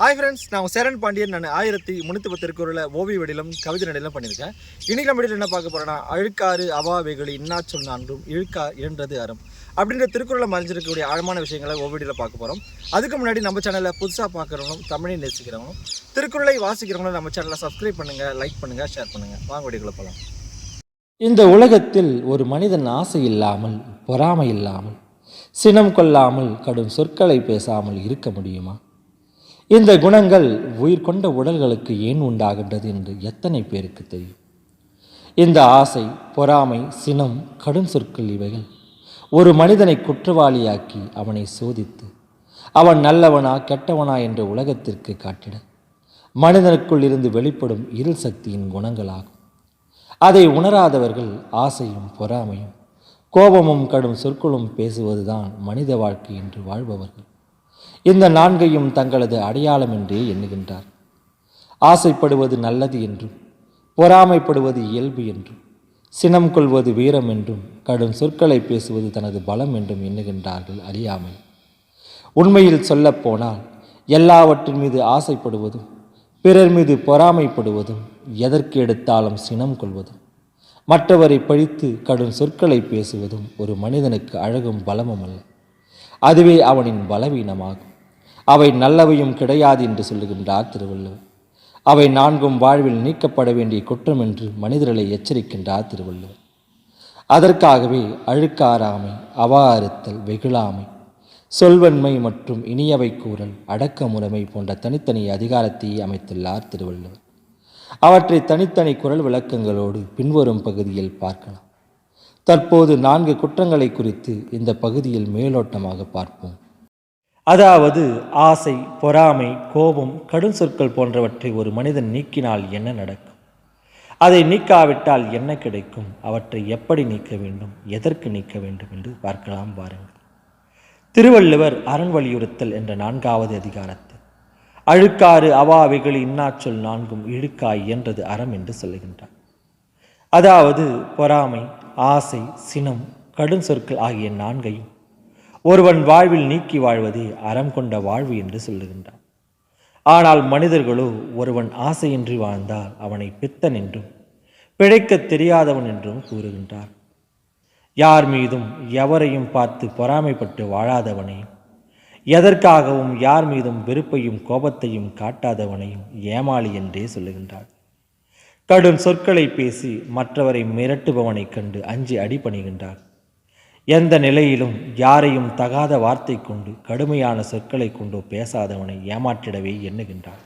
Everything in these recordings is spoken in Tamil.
ஹாய் ஃப்ரெண்ட்ஸ் நான் சரண் பாண்டியன். நான் ஆயிரத்தி முந்நூற்றி பத்து திருக்குறளை ஓவிய வடிலும் கவிதை நடையிலும் பண்ணியிருக்கேன். இன்னைக்கு நம்ம என்ன பார்க்க போறோம்னா அழுக்காறு அவா வெகுளி இன்னாச்சொல் நான்கும் இழுக்கா இரண்டது அறம் அப்படின்ற திருக்குறளை மறைஞ்சிருக்கக்கூடிய ஆழமான விஷயங்களை ஓவியில் பார்க்க போகிறோம் அதுக்கு முன்னாடி நம்ம சேனலை புதுசாக பார்க்குறவங்களும் தமிழை நேசிக்கிறவங்களும் திருக்குறளை வாசிக்கிறவங்களும் நம்ம சேனலை சப்ஸ்கிரைப் பண்ணுங்கள் லைக் பண்ணுங்கள் ஷேர் பண்ணுங்கள் வாங்க வடிகளை போகலாம் இந்த உலகத்தில் ஒரு மனிதன் ஆசை இல்லாமல் பொறாமை இல்லாமல் சினம் கொள்ளாமல் கடும் சொற்களை பேசாமல் இருக்க முடியுமா? இந்த குணங்கள் உயிர் கொண்ட உடல்களுக்கு ஏன் உண்டாகின்றது என்று எத்தனை பேருக்கு தெரியும்? இந்த ஆசை பொறாமை சினம் கடும் சொற்கள் இவைகள். ஒரு மனிதனை குற்றவாளியாக்கி அவனை சோதித்து அவன் நல்லவனா கெட்டவனா என்று உலகத்திற்கு காட்டிட மனிதனுக்குள் இருந்து வெளிப்படும் இருள் சக்தியின் குணங்களாகும். அதை உணராதவர்கள் ஆசையும் பொறாமையும் கோபமும் கடும் சொற்களும் பேசுவதுதான் மனித வாழ்க்கை என்று வாழ்பவர்கள். இந்த நான்கையும் தங்களது அடையாளம் என்றே எண்ணுகின்றார். ஆசைப்படுவது நல்லது என்றும் பொறாமைப்படுவது இயல்பு என்றும் சினம் கொள்வது வீரம் என்றும் கடும் சொற்களை பேசுவது தனது பலம் என்றும் எண்ணுகின்றார்கள் அறியாமை. உண்மையில் சொல்லப்போனால் எல்லாவற்றின் மீது ஆசைப்படுவதும் பிறர் மீது பொறாமைப்படுவதும் எதற்கு எடுத்தாலும் சினம் கொள்வதும் மற்றவரை பழித்து கடும் சொற்களை பேசுவதும் ஒரு மனிதனுக்கு அழகும் பலமும் அல்ல. அதுவே அவனின் பலவீனமாகும். அவை நல்லவையும் கிடையாது என்று சொல்லுகின்றார் திருவள்ளுவர். அவை நான்கும் வாழ்வில் நீக்கப்பட வேண்டிய குற்றம் என்று மனிதர்களை எச்சரிக்கின்றார் திருவள்ளுவர். அதற்காகவே அழுக்காராமை அவாறுத்தல் வெகுளாமை சொல்வன்மை மற்றும் இனியவை கூறல் அடக்கமுறைமை போன்ற தனித்தனி அதிகாரத்தை அமைத்துள்ளார் திருவள்ளுவர். அவற்றை தனித்தனி குரல் விளக்கங்களோடு பின்வரும் பகுதியில் பார்க்கலாம். தற்போது நான்கு குற்றங்களை குறித்து இந்த பகுதியில் மேலோட்டமாக பார்ப்போம். அதாவது ஆசை பொறாமை கோபம் கடும் சொற்கள் போன்றவற்றை ஒரு மனிதன் நீக்கினால் என்ன நடக்கும்? அதை நீக்காவிட்டால் என்ன கிடைக்கும்? அவற்றை எப்படி நீக்க வேண்டும்? எதற்கு நீக்க வேண்டும் என்று பார்க்கலாம் பாருங்கள் திருவள்ளுவர் அரண் வலியுறுத்தல் என்ற நான்காவது அதிகாரத்தில் அழுக்காறு அவாவைகள் இன்னாச்சொல் நான்கும் இழுக்காய் என்றது அறம் என்று சொல்லுகின்றார். அதாவது பொறாமை ஆசை சினம் கடும் சொற்கள் ஆகிய நான்கையும் ஒருவன் வாழ்வில் நீக்கி வாழ்வதே அறம் கொண்ட வாழ்வு என்று சொல்லுகின்றான். ஆனால் மனிதர்களோ ஒருவன் ஆசையின்றி வாழ்ந்தால் அவனை பித்தன் என்றும் பிழைக்கத் தெரியாதவன் என்றும் கூறுகின்றார். யார் மீதும் எவரையும் பார்த்து பொறாமைப்பட்டு வாழாதவனையும் எதற்காகவும் யார் மீதும் வெறுப்பையும் கோபத்தையும் காட்டாதவனையும் ஏமாளி என்றே சொல்லுகின்றார். கடும் சொற்களை பேசி மற்றவரை மிரட்டுபவனைக் கண்டு அஞ்சி அடிபணிகின்றார். எந்த நிலையிலும் யாரையும் தகாத வார்த்தை கொண்டு கடுமையான சொற்களை கொண்டு பேசாதவனை ஏமாற்றிடவே எண்ணுகின்றாள்.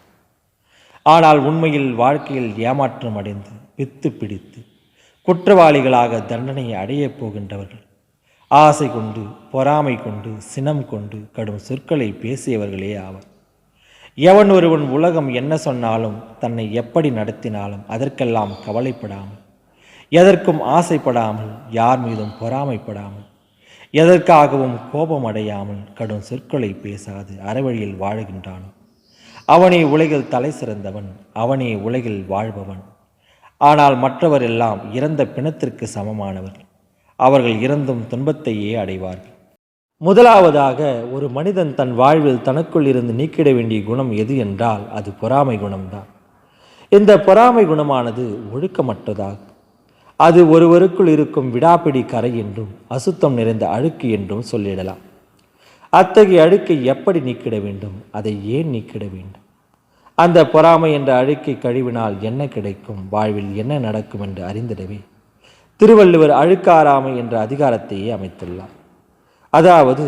ஆனால் உண்மையில் வாழ்க்கையில் ஏமாற்றம் அடைந்து வித்து பிடித்து குற்றவாளிகளாக தண்டனையை அடையப் போகின்றவர்கள் ஆசை கொண்டு பொறாமை கொண்டு சினம் கொண்டு கடும் சொற்களை பேசியவர்களே ஆவர். எவன் ஒருவன் உலகம் என்ன சொன்னாலும் தன்னை எப்படி நடத்தினாலும் அதற்கெல்லாம் கவலைப்படாமல் எதற்கும் ஆசைப்படாமல் யார் மீதும் பொறாமைப்படாமல் எதற்காகவும் கோபம் அடையாமல் கடும் சொற்களை பேசாது அறவழியில் வாழ்கின்றானோ. அவனே உலகில் தலை சிறந்தவன் அவனே உலகில் வாழ்பவன். ஆனால் மற்றவர் எல்லாம் இறந்த பிணத்திற்கு சமமானவர். அவர்கள் இறந்தும் துன்பத்தையே அடைவார்கள். முதலாவதாக ஒரு மனிதன் தன் வாழ்வில் தனக்குள் இருந்து நீக்கிட வேண்டிய குணம் எது என்றால் அது பொறாமை குணம்தான். இந்த பொறாமை குணமானது ஒழுக்கமற்றதாகும். அது ஒருவருக்குள் இருக்கும் விடாப்பிடி கரை என்றும் அசுத்தம் நிறைந்த அழுக்கு என்றும் சொல்லிடலாம். அத்தகைய அழுக்கை எப்படி நீக்கிட வேண்டும்? அதை ஏன் நீக்கிட வேண்டும்? அந்த பொறாமை என்ற அழுக்கை கழிவினால் என்ன கிடைக்கும்? வாழ்வில் என்ன நடக்கும் என்று அறிந்திடவே. திருவள்ளுவர் அழுக்காராமை என்ற அதிகாரத்தையே அமைத்துள்ளார். அதாவது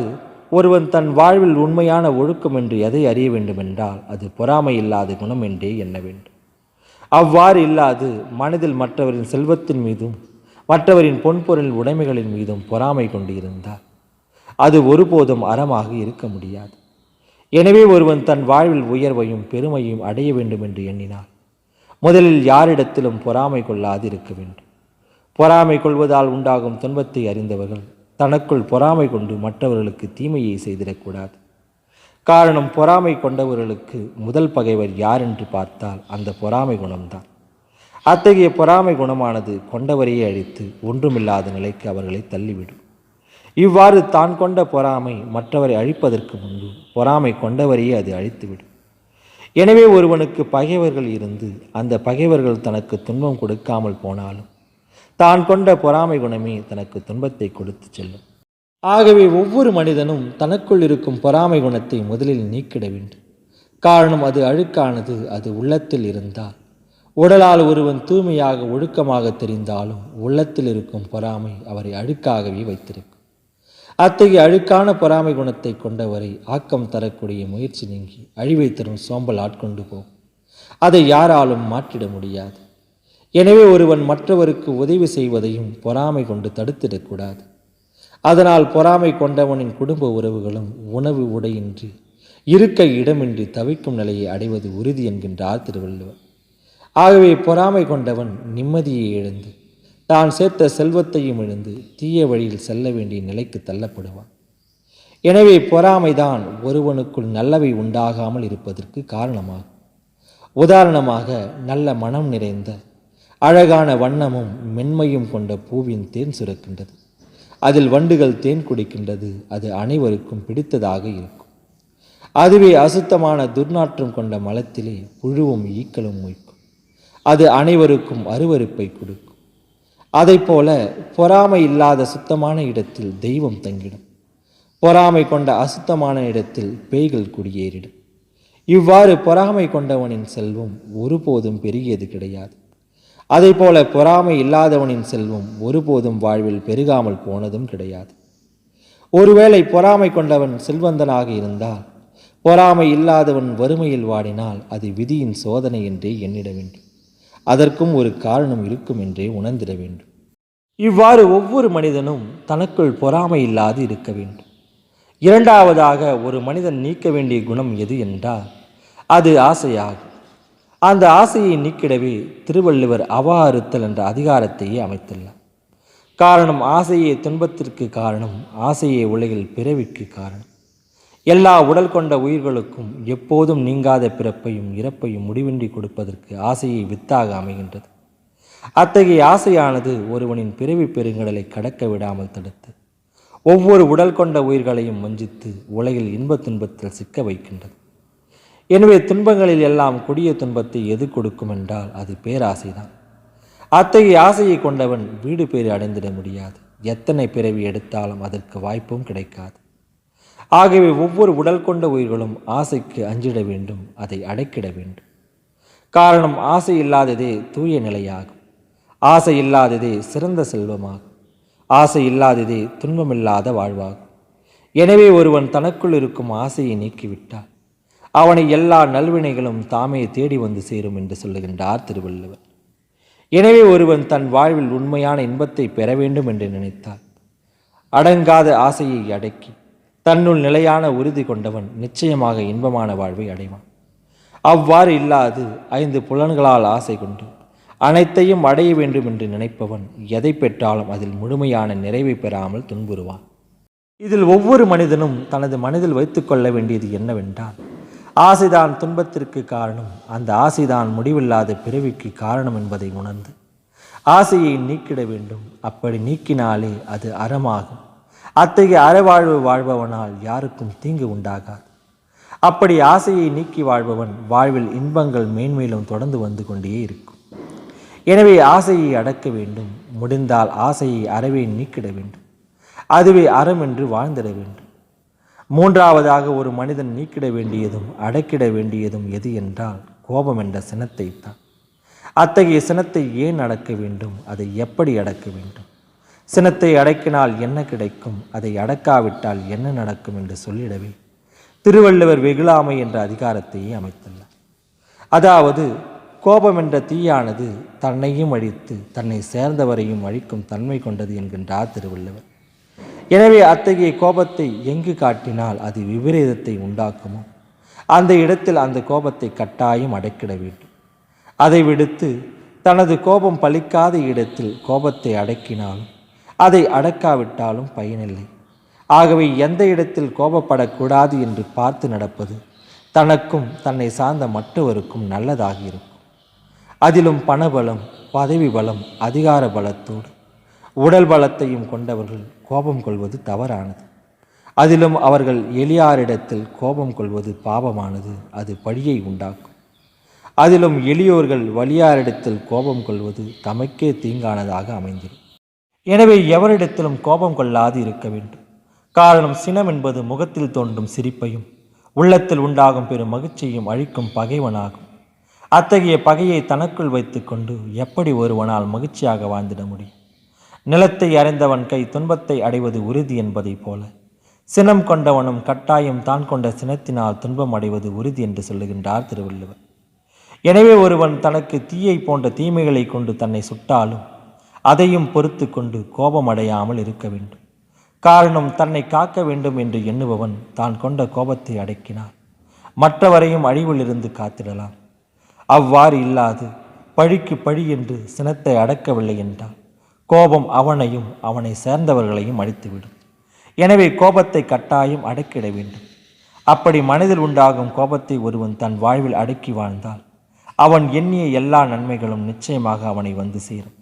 ஒருவன் தன் வாழ்வில் உண்மையான ஒழுக்கம் என்று எதை அறிய வேண்டுமென்றால் அது பொறாமை இல்லாத குணம் என்றே எண்ண வேண்டும். அவ்வாறு இல்லாது மனதில் மற்றவரின் செல்வத்தின் மீதும் மற்றவரின் பொன்பொருள் உடைமைகளின் மீதும் பொறாமை கொண்டிருந்தால் அது ஒருபோதும் அறமாக இருக்க முடியாது. எனவே ஒருவன் தன் வாழ்வில் உயர்வையும் பெருமையும் அடைய வேண்டும் என்று எண்ணினார் முதலில் யாரிடத்திலும் பொறாமை கொள்ளாது இருக்க வேண்டும். பொறாமை கொள்வதால் உண்டாகும் துன்பத்தை அறிந்தவர்கள் தனக்குள் பொறாமை கொண்டு மற்றவர்களுக்கு தீமையை செய்திடக்கூடாது. காரணம் பொறாமை கொண்டவர்களுக்கு முதல் பகைவர் யார் என்று பார்த்தால் அந்த பொறாமை குணம்தான். அத்தகைய பொறாமை குணமானது கொண்டவரையே அழித்து ஒன்றுமில்லாத நிலைக்கு அவர்களை தள்ளிவிடும். இவ்வாறு தான் கொண்ட பொறாமை மற்றவரை அழிப்பதற்கு முன்பு பொறாமை கொண்டவரையே அது அழித்துவிடும். எனவே ஒருவனுக்கு பகைவர்கள் இருந்து அந்த பகைவர்கள் தனக்கு துன்பம் கொடுக்காமல் போனாலும் தான் கொண்ட பொறாமை குணமே தனக்கு துன்பத்தை கொடுத்து செல்லும். ஆகவே ஒவ்வொரு மனிதனும் தனக்குள் இருக்கும் பொறாமை குணத்தை முதலில் நீக்கிட வேண்டும். காரணம் அது அழுக்கானது அது உள்ளத்தில் இருந்தால். உடலால் ஒருவன் தூய்மையாக ஒழுக்கமாக தெரிந்தாலும் உள்ளத்தில் இருக்கும் பொறாமை அவரை அழுக்காகவே வைத்திருக்கும். அத்தகைய அழுக்கான பொறாமை குணத்தை கொண்டவரை ஆக்கம் தரக்கூடிய முயற்சி நீங்கி அழிவை தரும் சோம்பல் ஆட்கொண்டு போகும். அதை யாராலும் மாற்றிட முடியாது. எனவே ஒருவன் மற்றவருக்கு உதவி செய்வதையும் பொறாமை கொண்டு தடுத்திடக்கூடாது. அதனால் பொறாமை கொண்டவனின் குடும்ப உறவுகளும் உணவு உடையின்றி இருக்க இடமின்றி தவிக்கும் நிலையை அடைவது உறுதி என்கின்றார் திருவள்ளுவர். ஆகவே பொறாமை கொண்டவன் நிம்மதியை இழந்து தான் சேர்த்த செல்வத்தையும் இழந்து தீய வழியில் செல்ல வேண்டிய நிலைக்கு தள்ளப்படுவான். எனவே பொறாமைதான் ஒருவனுக்குள் நல்லவை உண்டாகாமல் இருப்பதற்கு காரணமாகும். உதாரணமாக நல்ல மனம் நிறைந்த அழகான வண்ணமும் மென்மையும் கொண்ட பூவின் தேன் சுரக்கின்றது. அதில் வண்டுகள் தேன் குடிக்கின்றது. அது அனைவருக்கும் பிடித்ததாக இருக்கும். அதுவே அசுத்தமான துர்நாற்றம் கொண்ட மலத்திலே புழுவும் ஈக்களும் மொய்க்கும். அது அனைவருக்கும் அருவருப்பை கொடுக்கும். அதைப்போல பொறாமை இல்லாத சுத்தமான இடத்தில் தெய்வம் தங்கிடும். பொறாமை கொண்ட அசுத்தமான இடத்தில் பேய்கள் குடியேறிடும். இவ்வாறு பொறாமை கொண்டவனின் செல்வம் ஒருபோதும் பெருகியது கிடையாது. அதைப்போல பொறாமை இல்லாதவனின் செல்வம் ஒருபோதும் வாழ்வில் பெருகாமல் போனதும் கிடையாது. ஒருவேளை பொறாமை கொண்டவன் செல்வந்தனாக இருந்தால் பொறாமை இல்லாதவன் வறுமையில் வாடினால் அது விதியின் சோதனை என்றே எண்ணிட வேண்டும். அதற்கும் ஒரு காரணம் இருக்கும் என்றே உணர்ந்திட வேண்டும். இவ்வாறு ஒவ்வொரு மனிதனும் தனக்குள் பொறாமை இல்லாது இருக்க வேண்டும். இரண்டாவதாக ஒரு மனிதன் நீக்க வேண்டிய குணம் எது என்றால் அது ஆசையாகும். அந்த ஆசையை நீக்கிடவே திருவள்ளுவர் அவா அறுத்தல் என்ற அதிகாரத்தையே அமைத்துள்ளார். காரணம் ஆசையே துன்பத்திற்கு காரணம் ஆசையே உலகில் பிறவிக்கு காரணம். எல்லா உடல் கொண்ட உயிர்களுக்கும் எப்போதும் நீங்காத பிறப்பையும் இறப்பையும் முடிவின்றி கொடுப்பதற்கு ஆசையை வித்தாக அமைகின்றது. அத்தகைய ஆசையானது ஒருவனின் பிறவி பெருங்கடலை கடக்க விடாமல் தடுத்து ஒவ்வொரு உடல் கொண்ட உயிர்களையும் வஞ்சித்து உலகில் இன்பத் துன்பத்தில் சிக்க வைக்கின்றது. எனவே துன்பங்களில் எல்லாம் கொடிய துன்பத்தை எது கொடுக்கும் என்றால் அது பேராசைதான். அத்தகைய ஆசையை கொண்டவன் வீடு பேறு அடைந்திட முடியாது. எத்தனை பிறவி எடுத்தாலும் அதற்கு வாய்ப்பும் கிடைக்காது. ஆகவே ஒவ்வொரு உடல் கொண்ட உயிர்களும் ஆசைக்கு அஞ்சிட வேண்டும் அதை அடக்கிட வேண்டும். காரணம் ஆசை இல்லாததே தூய நிலையாகும். ஆசை இல்லாததே சிறந்த செல்வமாகும். ஆசை இல்லாததே துன்பமில்லாத வாழ்வாகும். எனவே ஒருவன் தனக்குள் இருக்கும் ஆசையை நீக்கிவிட்டால் அவனை எல்லா நல்வினைகளும் தாமே தேடி வந்து சேரும் என்று சொல்லுகின்றார் திருவள்ளுவர். எனவே ஒருவன் தன் வாழ்வில் உண்மையான இன்பத்தை பெற வேண்டும் என்று நினைத்தார் அடங்காத ஆசையை அடக்கி தன்னுள் நிலையான உறுதி கொண்டவன் நிச்சயமாக இன்பமான வாழ்வை அடைவான். அவ்வாறு இல்லாது ஐந்து புலன்களால் ஆசை கொண்டு அனைத்தையும் அடைய வேண்டும் என்று நினைப்பவன் எதை பெற்றாலும் அதில் முழுமையான நிறைவை பெறாமல் துன்புறுவான். இதில் ஒவ்வொரு மனிதனும் தனது மனதில் வைத்துக்கொள்ள வேண்டியது என்னவென்றால் ஆசைதான் துன்பத்திற்கு காரணம். அந்த ஆசைதான் முடிவில்லாத பிறவிக்கு காரணம் என்பதை உணர்ந்து ஆசையை நீக்கிட வேண்டும். அப்படி நீக்கினாலே அது அறமாகும். அத்தகைய அறவாழ்வு வாழ்பவனால் யாருக்கும் தீங்கு உண்டாகாது. அப்படி ஆசையை நீக்கி வாழ்பவன் வாழ்வில் இன்பங்கள் மேன்மேலும் தொடர்ந்து வந்து கொண்டே இருக்கும். எனவே ஆசையை அடக்க வேண்டும். முடிந்தால் ஆசையை அறவே நீக்கிட வேண்டும். அதுவே அறம் என்று வாழ்ந்திட வேண்டும். மூன்றாவதாக ஒரு மனிதன் நீக்கிட வேண்டியதும் அடக்கிட வேண்டியதும் எது என்றால் கோபம் என்ற சினத்தை தான். அத்தகைய சினத்தை ஏன் அடக்க வேண்டும்? அதை எப்படி அடக்க வேண்டும்? சினத்தை அடக்கினால் என்ன கிடைக்கும்? அதை அடக்காவிட்டால் என்ன நடக்கும் என்று சொல்லிடவே திருவள்ளுவர் வெகுளாமை என்ற அதிகாரத்தையே அமைத்துள்ளார். அதாவது கோபம் என்ற தீயானது தன்னையும் அழித்து தன்னை சேர்ந்தவரையும் அழிக்கும் தன்மை கொண்டது என்கின்றார் திருவள்ளுவர். எனவே அத்தகைய கோபத்தை எங்கு காட்டினால் அது விபரீதத்தை உண்டாக்குமோ? அந்த இடத்தில் அந்த கோபத்தை கட்டாயம் அடக்கிட வேண்டும். அதை விடுத்து தனது கோபம் பலிக்காத இடத்தில் கோபத்தை அடக்கினாலும் அதை அடக்காவிட்டாலும் பயனில்லை. ஆகவே எந்த இடத்தில் கோபப்படக்கூடாது என்று பார்த்து நடப்பது தனக்கும் தன்னை சார்ந்த மற்றவருக்கும் நல்லதாக இருக்கும். அதிலும் பணபலம் பதவி பலம் அதிகார பலத்தோடு உடல் பலத்தையும் கொண்டவர்கள் கோபம் கொள்வது தவறானது. அதிலும் அவர்கள் எளியாரிடத்தில் கோபம் கொள்வது பாவமானது. அது பழியை உண்டாக்கும். அதிலும் எளியோர்கள் வலியாரிடத்தில் கோபம் கொள்வது தமக்கே தீங்கானதாக அமைந்திடும் எனவே எவரிடத்திலும் கோபம் கொள்ளாது இருக்க வேண்டும். காரணம் சினம் என்பது முகத்தில் தோன்றும் சிரிப்பையும் உள்ளத்தில் உண்டாகும் பெரும் மகிழ்ச்சியையும் அழிக்கும் பகைவனாகும். அத்தகைய பகையை தனக்குள் வைத்துக்கொண்டு எப்படி ஒருவனால் மகிழ்ச்சியாக வாழ்ந்திட முடியும்? நிலத்தை அறிந்தவன் கை துன்பத்தை அடைவது உறுதி என்பதைப் போல. சினம் கொண்டவனும் கட்டாயம் தான் கொண்ட சினத்தினால் துன்பம் அடைவது உறுதி என்று சொல்லுகின்றார் திருவள்ளுவர். எனவே ஒருவன் தனக்கு தீயை போன்ற தீமைகளை கொண்டு தன்னை சுட்டாலும் அதையும் பொறுத்து கொண்டு கோபம் அடையாமல் இருக்க வேண்டும். காரணம் தன்னை காக்க வேண்டும் என்று எண்ணுபவன் தான் கொண்ட கோபத்தை அடக்கினான் மற்றவரையும் அழிவிலிருந்து காத்திடலாம். அவ்வாறு இல்லாது பழிக்கு பழி என்று சினத்தை அடக்கவில்லை என்றான் கோபம் அவனையும் அவனை சேர்ந்தவர்களையும் அழித்துவிடும். எனவே கோபத்தை கட்டாயம் அடக்கிட வேண்டும். அப்படி மனதில் உண்டாகும் கோபத்தை ஒருவன் தன் வாழ்வில் அடக்கி வாழ்ந்தால் அவன் எண்ணிய எல்லா நன்மைகளும் நிச்சயமாக அவனை வந்து சேரும்.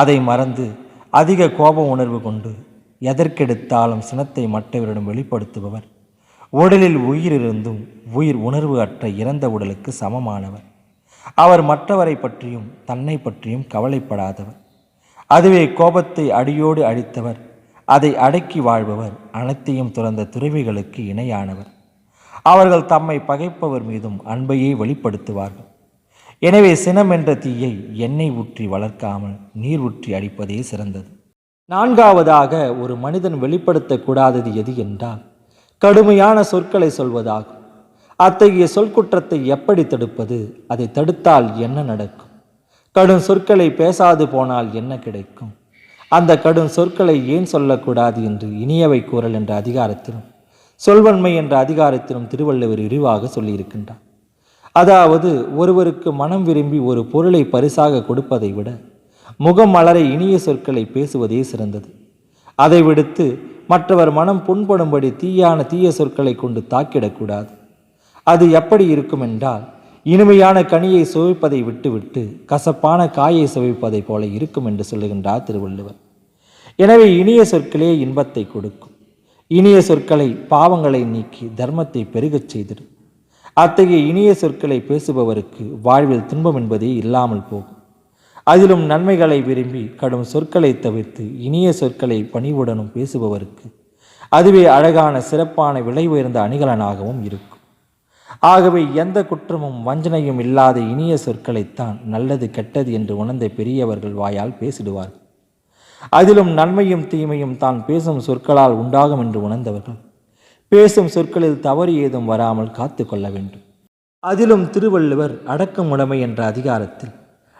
அதை மறந்து அதிக கோப உணர்வு கொண்டு எதற்கெடுத்தாலும் சினத்தை மற்றவரிடம் வெளிப்படுத்துபவர். உடலில் உயிர் இருந்தும் உயிர் உணர்வு அற்ற இறந்த உடலுக்கு சமமானவர். அவர் மற்றவரை பற்றியும் தன்னை பற்றியும் கவலைப்படாதவர். அதுவே கோபத்தை அடியோடு அழித்தவர். அதை அடக்கி வாழ்பவர் அனைத்தையும் துறந்த துறவிகளுக்கு இணையானவர். அவர்கள் தம்மை பகைப்பவர் மீதும் அன்பையே வெளிப்படுத்துவார்கள். எனவே சினம் என்ற தீயை எண்ணெய் ஊற்றி வளர்க்காமல் நீர் ஊற்றி அடிப்பதே சிறந்தது. நான்காவதாக ஒரு மனிதன் வெளிப்படுத்தக்கூடாதது எது என்றால் கடுமையான சொற்களை சொல்வதாகும். அத்தகைய சொற்குற்றத்தை எப்படி தடுப்பது? அதை தடுத்தால் என்ன நடக்கும்? கடும் சொற்களை பேசாது போனால் என்ன கிடைக்கும்? அந்த கடும் சொற்களை ஏன் சொல்லக்கூடாது என்று இனியவை கூறல் என்ற அதிகாரத்திலும் சொல்வன்மை என்ற அதிகாரத்திலும் திருவள்ளுவர் விரிவாக சொல்லியிருக்கின்றார். அதாவது ஒருவருக்கு மனம் விரும்பி ஒரு பொருளை பரிசாக கொடுப்பதை விட முகம் மலர இனிய சொற்களை பேசுவதே சிறந்தது. அதை விடுத்து மற்றவர் மனம் புண்படும்படி தீயான தீய சொற்களை கொண்டு தாக்கிடக்கூடாது. அது எப்படி இருக்கும் என்றால் இனிமையான கனியை சுவைப்பதை விட்டுவிட்டு கசப்பான காயை சுவைப்பதைப் போல இருக்கும் என்று சொல்லுகின்றார் திருவள்ளுவர். எனவே இனிய சொற்களே இன்பத்தை கொடுக்கும். இனிய சொற்களை பாவங்களை நீக்கி தர்மத்தை பெருகச் செய்திடும் அத்தகைய இனிய சொற்களை பேசுபவருக்கு வாழ்வில் துன்பம் என்பதே இல்லாமல் போகும். அதிலும் நன்மைகளை விரும்பி கடும் சொற்களை தவிர்த்து இனிய சொற்களை பணிவுடனும் பேசுபவருக்கு அதுவே அழகான சிறப்பான விலை உயர்ந்த அணிகலனாகவும் இருக்கும். ஆகவே எந்த குற்றமும் வஞ்சனையும் இல்லாத இனிய சொற்களைத்தான் நல்லது கெட்டது என்று உணர்ந்த பெரியவர்கள் வாயால் பேசிடுவார்கள். அதிலும் நன்மையும் தீமையும் தான் பேசும் சொற்களால் உண்டாகும் என்று உணர்ந்தவர்கள். பேசும் சொற்களில் தவறு ஏதும் வராமல் காத்து கொள்ள வேண்டும். அதிலும் திருவள்ளுவர் அடக்கமுடைமை என்ற அதிகாரத்தில்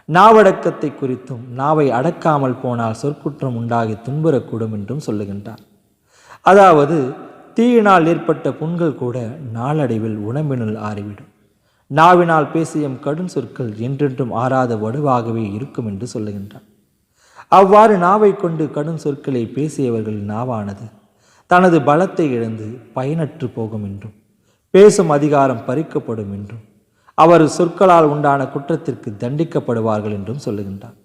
நாவடக்கத்தை குறித்தும் நாவை அடக்காமல் போனால் சொற்குற்றம் உண்டாகி துன்புறக்கூடும் என்றும் சொல்லுகின்றார். அதாவது தீயினால் ஏற்பட்ட புண்கள் கூட நாளடைவில் உணம்பினுள் ஆறிவிடும். நாவினால் பேசியும் கடும் சொற்கள் என்றென்றும் ஆறாத வடுவாகவே இருக்கும் என்று சொல்லுகின்றார் அவ்வாறு நாவை கொண்டு கடும் சொற்களை பேசியவர்கள் நாவானது தனது பலத்தை இழந்து பயனற்று போகும் என்றும் பேசும் அதிகாரம் பறிக்கப்படும் என்றும் அவர் சொற்களால் உண்டான குற்றத்திற்கு தண்டிக்கப்படுவார்கள் என்றும் சொல்லுகின்றார்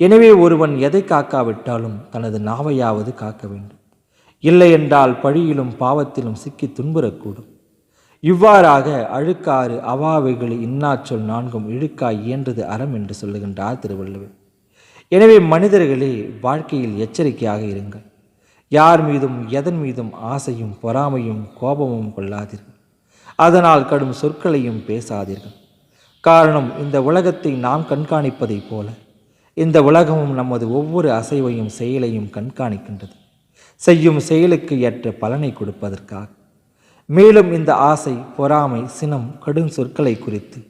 எனவே ஒருவன் எதை காக்காவிட்டாலும் தனது நாவையாவது காக்க வேண்டும். இல்லை என்றால் பழியிலும் பாவத்திலும் சிக்கி துன்புறக்கூடும். இவ்வாறாக அழுக்காறு அவாவைகள் இன்னாச்சொல் நான்கும் இழுக்காய் இயன்றது அறம் என்று சொல்லுகின்றார் திருவள்ளுவர். எனவே மனிதர்களே வாழ்க்கையில் எச்சரிக்கையாக இருங்கள். யார் மீதும் எதன் மீதும் ஆசையும் பொறாமையும் கோபமும் கொள்ளாதீர்கள். அதனால் கடும் சொற்களையும் பேசாதீர்கள். காரணம் இந்த உலகத்தை நாம் கண்காணிப்பதைப் போல. இந்த உலகமும் நமது ஒவ்வொரு அசைவையும் செயலையும் கண்காணிக்கின்றது. செய்யும் செயலுக்கு ஏற்ற பலனை கொடுப்பதற்காக. மேலும் இந்த ஆசை பொறாமை சினம் கடும் சொற்களை குறித்து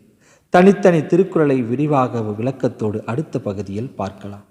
தனித்தனி திருக்குறளை விரிவாக விளக்கத்தோடு அடுத்த பகுதியில் பார்க்கலாம்.